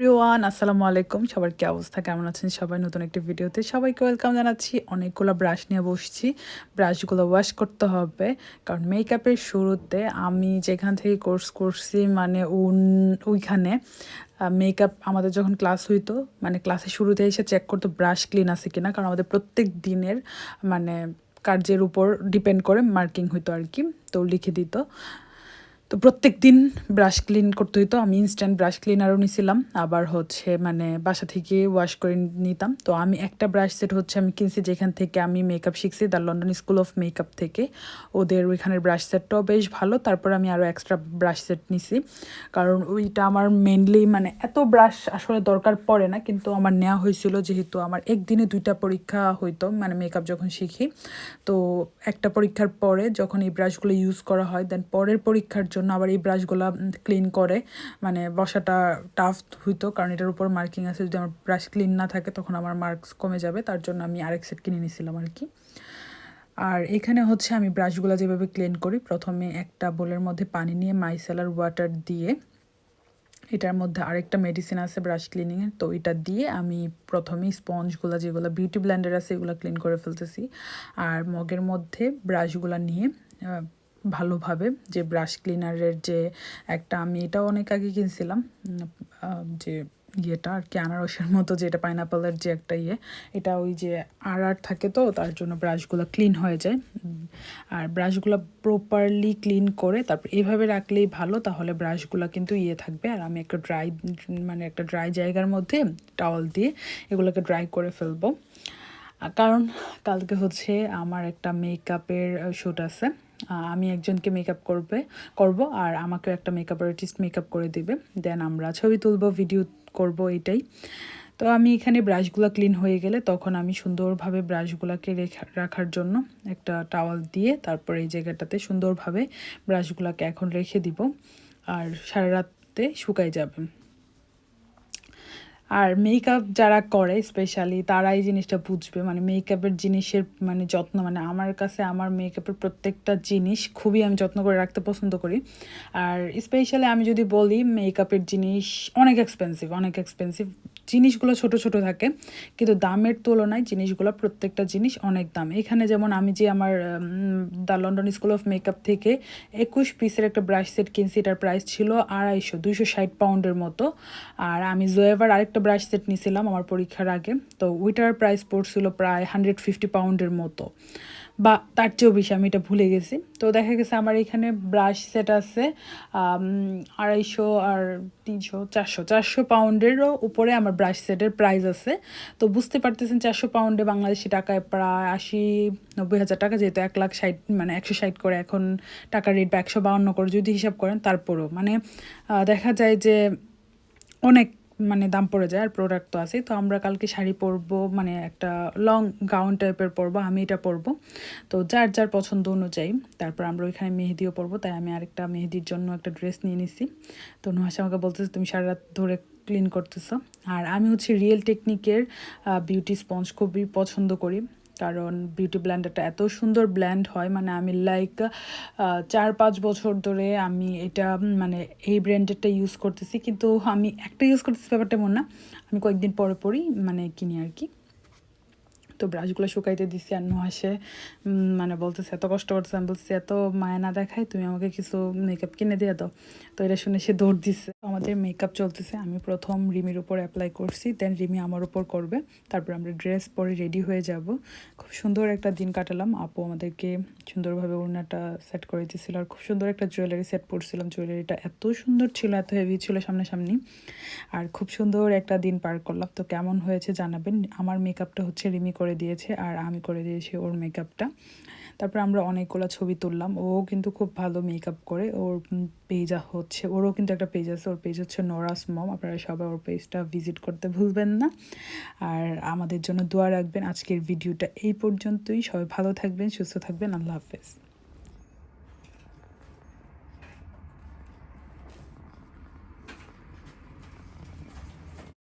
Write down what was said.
রিওয়ান আসসালামু আলাইকুম। সবার কি অবস্থা? কেমন আছেন সবাই? নতুন একটি ভিডিওতে সবাইকে ওয়েলকাম জানাচ্ছি। অনেকগুলো ব্রাশ নিয়ে বসছি। ব্রাশগুলো ওয়াশ করতে হবে। কারণ মেকআপের শুরুতে আমি যেখান থেকে কোর্স করছি মানে ওইখানে মেকআপ আমাদের যখন ক্লাস হইতো মানে ক্লাসের শুরুতে এসে চেক করতো ব্রাশ ক্লিন আছে কিনা। কারণ আমাদের প্রত্যেক দিনের মানে কার্যের উপর ডিপেন্ড করে মার্কিং হইতো আর কি। তো লিখে দিত। তো প্রত্যেক দিন ব্রাশ ক্লিন করতে হইতো। আমি ইনস্ট্যান্ট ব্রাশ ক্লিনারও নিছিলাম। আবার হচ্ছে মানে বাসা থেকে ওয়াশ করে নিতাম। তো আমি একটা ব্রাশ সেট হচ্ছে আমি কিনছি যেখান থেকে আমি মেকআপ শিখছি the London school of makeup থেকে। ওদের ওইখানের ব্রাশ সেটটাও বেশ ভালো। তারপর আমি আরও এক্সট্রা ব্রাশ সেট নিছি। কারণ ওইটা আমার মেনলি মানে এত ব্রাশ আসলে দরকার পড়ে না। কিন্তু আমার নেওয়া হয়েছিল যেহেতু আমার একদিনে দুইটা পরীক্ষা হইতো মানে মেকআপ যখন শিখি। তো একটা পরীক্ষার পরে যখন এই ব্রাশগুলো ইউজ করা হয় দেন পরের পরীক্ষার জন্য জন্য আবার এই ব্রাশগুলো ক্লিন করে মানে বসাটা টাফ হইতো, কারণ এটার উপর মার্কিং আছে, যদি আমার ব্রাশ ক্লিন না থাকে, তখন আমার মার্কস কমে যাবে, তার জন্য আমি আরেক সেট কিনে নিয়েছিলাম আর কি। আর এখানে হচ্ছে আমি ব্রাশগুলো যেভাবে ক্লিন করি, প্রথমে একটা বোলের মধ্যে পানি নিয়ে মাইসেলার ওয়াটার দিয়ে, এটার মধ্যে আরেকটা মেডিসিন আছে ব্রাশ ক্লিনিংয়ের তো এটা দিয়ে আমি প্রথমে স্পঞ্জগুলো যেগুলো বিউটি ব্ল্যান্ডার আছে, এগুলো ক্লিন করে ফেলতেছি। আর মগের মধ্যে ব্রাশগুলো নিয়ে ভালোভাবে যে ব্রাশ ক্লিনারের যে একটা, আমি এটাও অনেক আগে কিনছিলাম যে ইয়েটা আর কি, আনারসের মতো যেটা পাইনাপেলের যে একটা ইয়ে এটা ওই যে আর আর থাকে তো, তার জন্য ব্রাশগুলো ক্লিন হয়ে যায়। আর ব্রাশগুলো প্রপারলি ক্লিন করে তারপর এইভাবে রাখলেই ভালো, তাহলে ব্রাশগুলো কিন্তু ইয়ে থাকবে। আর আমি একটা ড্রাই মানে একটা ড্রাই জায়গার মধ্যে টাওয়াল দিয়ে এগুলোকে ড্রাই করে ফেলব। কারণ কালকে হচ্ছে আমার একটা মেকআপের শ্যুট আছে। আমি একজনকে মেকআপ করবে, করব আর আমাকেও একটা মেকআপ আর্টিস্ট মেকআপ করে দিবে। দেন আমরা ছবি তুলব ভিডিও করব এটাই। তো আমি এখানে ব্রাশগুলো ক্লিন হয়ে গেলে তখন আমি সুন্দরভাবে ব্রাশগুলোকে রেখা, রাখার জন্য একটা টাওয়াল দিয়ে তারপর এই জায়গাটাতে সুন্দরভাবে ব্রাশগুলোকে এখন রেখে দিব। আর সারা রাতে শুকাই যাবে। আর মেকআপ যারা করে স্পেশালি তারা এই জিনিসটা বুঝবে। মানে মেকআপের জিনিসের মানে যত্ন মানে আমার কাছে আমার মেকআপের প্রত্যেকটা জিনিস খুবই আমি যত্ন করে রাখতে পছন্দ করি। আর স্পেশালি আমি যদি বলি মেকআপের জিনিস অনেক এক্সপেন্সিভ অনেক এক্সপেন্সিভ জিনিসগুলো ছোট ছোট থাকে, কিন্তু দামের তুলনায় জিনিসগুলো প্রত্যেকটা জিনিস অনেক দাম। এখানে যেমন আমি যে আমার the London school of makeup থেকে একুশ পিসের একটা ব্রাশ সেট কিনছি, এটার প্রাইস ছিল আড়াইশো, দুইশো ষাট পাউন্ডের মতো। আর আমি জোয়েভার আরেকটা ব্রাশ সেট নিয়েছিলাম আমার পরীক্ষার আগে, তো ওইটার প্রাইস পড়ছিল প্রায় হান্ড্রেড ফিফটি পাউন্ডের মতো। বা তার চেয়েও বেশি আমি এটা ভুলে গেছি। তো দেখা গেছে আমার এখানে ব্রাশ সেট আছে আড়াইশো আর তিনশো, চারশো চারশো পাউন্ডেরও উপরে আমার ব্রাশ সেটের প্রাইস আছে। তো বুঝতে পারতেছেন চারশো পাউন্ডে বাংলাদেশি টাকায় প্রায় আশি, নব্বই হাজার টাকা যেহেতু এক লাখ ষাট মানে একশো ষাট করে এখন টাকার রেট বা একশো বাউন্ন করে যদি হিসাব করেন তারপরেও। মানে দেখা যায় যে অনেক মানে দাম পড়ে যায়, আর প্রোডাক্ট তো আছে তো আমরা কালকে শাড়ি পরবো মানে একটা লং গাউন টাইপের পরবো, আমি এটা পরবো। তো যার যার পছন্দ অনুযায়ী, তারপর আমরা ওইখানে মেহেদিও পরবো, তাই আমি আরেকটা মেহেদির জন্য একটা ড্রেস নিয়ে নিছি। তো নুহাস আমাকে বলতেছে, তুমি সারা রাত ধরে ক্লিন করতেছো। আর আমি হচ্ছে রিয়েল টেকনিকের বিউটি স্পঞ্জ খুবই পছন্দ করি। কারণ বিউটি ব্ল্যান্ডারটা এত সুন্দর ব্ল্যান্ড হয় মানে আমি লাইক চার পাঁচ বছর ধরে আমি এটা মানে এই ব্র্যান্ডেরটা ইউজ করতেছি। কিন্তু আমি একটা ইউজ করতেছি ব্যাপারটা এমন না, আমি কয়েকদিন পরে পরই মানে কিনি আর কি। তো ব্রাশগুলো শুকাইতে দিছি আর নোহাসে মানে বলতেছে, এত কষ্ট করতেছে। আমি বলছি এত মায়া না দেখায় তুমি আমাকে কিছু মেকআপ কিনে দিয়ে দাও। তো এটা শুনে সে দৌড় দিচ্ছে আমাদের মেকআপ চলতেছে, আমি প্রথম রিমির উপর অ্যাপ্লাই করছি দেন রিমি আমার উপর করবে, তারপর আমরা ড্রেস পরে রেডি হয়ে যাব। খুব সুন্দর একটা দিন কাটালাম, আপু আমাদেরকে সুন্দরভাবে ওড়নাটা সেট করে দিয়েছিল, আর খুব সুন্দর একটা জুয়েলারি সেট পরছিলাম জুয়েলারিটা এত সুন্দর ছিল, এত হেভি ছিল সামনাসামনি, আর খুব সুন্দর একটা দিন পার করলাম। তো কেমন হয়েছে জানাবেন, আমার মেকআপটা হচ্ছে রিমি করে দিয়েছে, আর আমি করে দিয়েছি ওর মেকআপটা তারপর আমরা অনেকগুলো ছবি তুললাম, ও কিন্তু খুব ভালো মেকআপ করে, ওর পেজ হচ্ছে, ওরও কিন্তু একটা পেজ আছে, ওর পেজ হচ্ছে নোরাস মম আপনারা সবাই ওর পেজটা ভিজিট করতে ভুলবেন না। আর আমাদের জন্য দোয়া রাখবেন, আজকের ভিডিওটা এই পর্যন্তই, সবাই ভালো থাকবেন, সুস্থ থাকবেন, আল্লাহ হাফেজ।